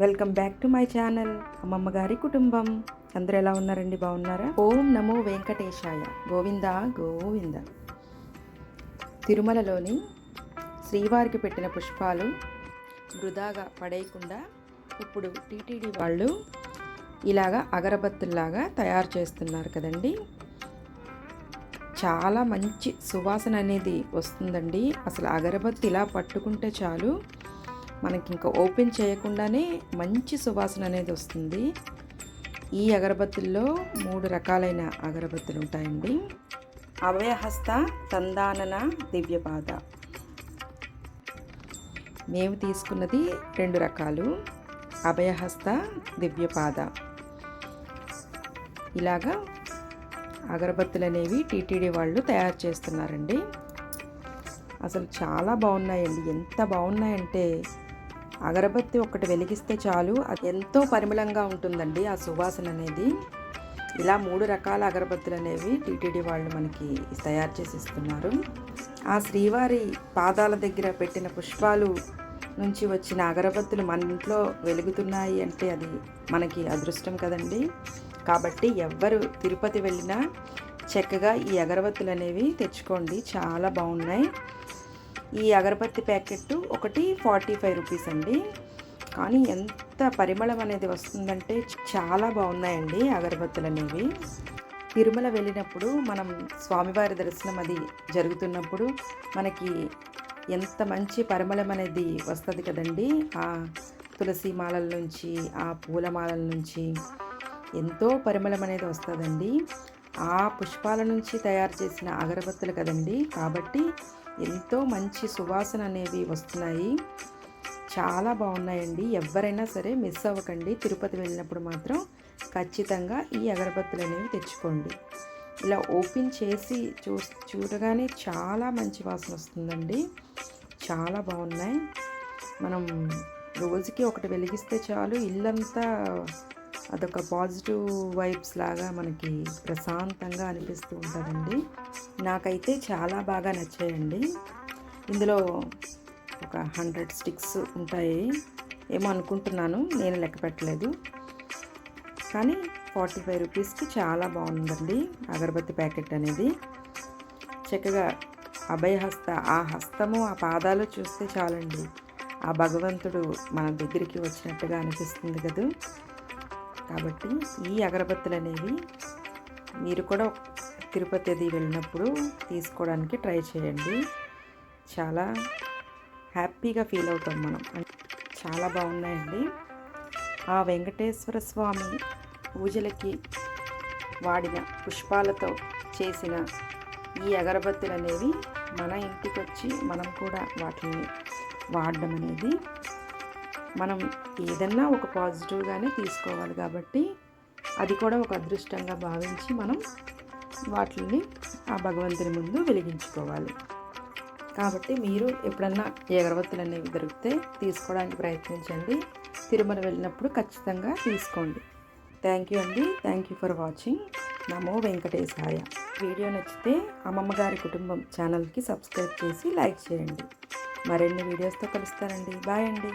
Welcome back to my channel. అమ్మమ్మ గారి కుటుంబం. అందరూ ఎలా ఉన్నారండి? బాగున్నారా? ఓం నమో వెంకటేశాయ. గోవింద గోవింద. తిరుమలలోని శ్రీవారికి పెట్టిన పుష్పాలు వృధాగా పడేయకుండా ఇప్పుడు టీటీడీ వాళ్ళు ఇలాగా అగరబత్తుల్లాగా తయారు చేస్తున్నారు కదండి. చాలా మంచి సువాసన అనేది వస్తుందండి. అసలు అగరబత్తి ఇలా పట్టుకుంటే చాలు. మనకి ఇంకా ఓపెన్ చేయకుండానే మంచి సువాసన అనేది వస్తుంది. ఈ అగరబత్తుల్లో మూడు రకాలైన అగరబత్తులు ఉంటాయండి అభయహస్త తందానన దివ్యపాద. మేము తీసుకున్నది రెండు రకాలు అభయహస్త దివ్యపాద. ఇలాగా అగరబత్తులు అనేవి టీటీడీ వాళ్ళు తయారు చేస్తున్నారండి. అసలు చాలా బాగున్నాయండి. ఎంత బాగున్నాయంటే అగరబత్తి ఒకటి వెలిగిస్తే చాలు. అది ఎంతో పరిమళంగా ఉంటుందండి ఆ సువాసన అనేది. ఇలా మూడు రకాల అగరబత్తులు అనేవి టీటీడీ వాళ్ళు మనకి తయారు చేసి ఇస్తున్నారు ఆ శ్రీవారి పాదాల దగ్గర పెట్టిన పుష్పాలు నుంచి వచ్చిన అగరబత్తులు మన ఇంట్లో వెలుగుతున్నాయి అంటే అది మనకి అదృష్టం కదండి. కాబట్టి ఎవ్వరు తిరుపతి వెళ్ళినా చక్కగా ఈ అగరబత్తులు అనేవి తెచ్చుకోండి. చాలా బాగున్నాయి. ఈ అగరబత్తి ప్యాకెట్ ఒకటి ఫార్టీ ఫైవ్ రూపీస్ అండి. కానీ ఎంత పరిమళం అనేది వస్తుందంటే చాలా బాగున్నాయండి అగరబత్తులు అనేవి తిరుమల వెళ్ళినప్పుడు మనం స్వామివారి దర్శనం అది జరుగుతున్నప్పుడు మనకి ఎంత మంచి పరిమళం అనేది వస్తుంది కదండి. ఆ తులసి మాలల నుంచి ఆ పూల మాలల నుంచి ఎంతో పరిమళం అనేది వస్తుందండి. ఆ పుష్పాల నుంచి తయారు చేసిన అగరబత్తులు కదండి. కాబట్టి ఎంతో మంచి సువాసన అనేవి వస్తున్నాయి. చాలా బాగున్నాయండి. ఎవరైనా సరే మిస్ అవ్వకండి. తిరుపతి వెళ్ళినప్పుడు మాత్రం ఖచ్చితంగా ఈ అగరబత్తులు అనేవి తెచ్చుకోండి. ఇలా ఓపెన్ చేసి చూ చూడగానే చాలా మంచి వాసన వస్తుందండి. చాలా బాగున్నాయి. మనం రోజుకి ఒకటి వెలిగిస్తే చాలు ఇల్లంతా అదొక పాజిటివ్ వైబ్స్ లాగా మనకి ప్రశాంతంగా అనిపిస్తూ ఉంటుందండి. నాకైతే చాలా బాగా నచ్చాయండి. ఇందులో ఒక హండ్రెడ్ స్టిక్స్ ఉంటాయి. ఏమో అనుకుంటున్నాను నేను లెక్క పెట్టలేదు. కానీ ఫార్టీ ఫైవ్ రూపీస్కి చాలా బాగుందండి అగరబత్తి ప్యాకెట్ అనేది. చక్కగా అభయహస్త ఆ హస్తము ఆ పాదాలు చూస్తే చాలండి. ఆ భగవంతుడు మన దగ్గరికి వచ్చినట్టుగా అనిపిస్తుంది కదా. కాబట్టి ఈ అగరబత్తులు అనేవి మీరు కూడా తిరుపతి అది వెళ్ళినప్పుడు తీసుకోవడానికి ట్రై చేయండి. చాలా హ్యాపీగా ఫీల్ అవుతాం మనం. చాలా బాగున్నాయండి. ఆ వెంకటేశ్వర స్వామి పూజలకి వాడిన పుష్పాలతో చేసిన ఈ అగరబత్తులు అనేవి మన ఇంటికి వచ్చి మనం కూడా వాటిని వాడడం అనేది మనం ఏదన్నా ఒక పాజిటివ్గానే తీసుకోవాలి కాబట్టి అది కూడా ఒక అదృష్టంగా భావించి మనం వాటిని ఆ భగవంతుని ముందు వెలిగించుకోవాలి. కాబట్టి మీరు ఎప్పుడన్నా ఎగరవత్తులు అగరబత్తులు అనేవి దొరికితే తీసుకోవడానికి ప్రయత్నించండి. తిరుమల వెళ్ళినప్పుడు ఖచ్చితంగా తీసుకోండి. థ్యాంక్ యూ అండి. Thank you for watching. నమో వెంకటేశాయ. వీడియో నచ్చితే అమ్మమ్మ గారి కుటుంబం ఛానల్కి సబ్స్క్రైబ్ చేసి లైక్ చేయండి. మరిన్ని వీడియోస్తో కలుస్తానండి. బాయ్ అండి.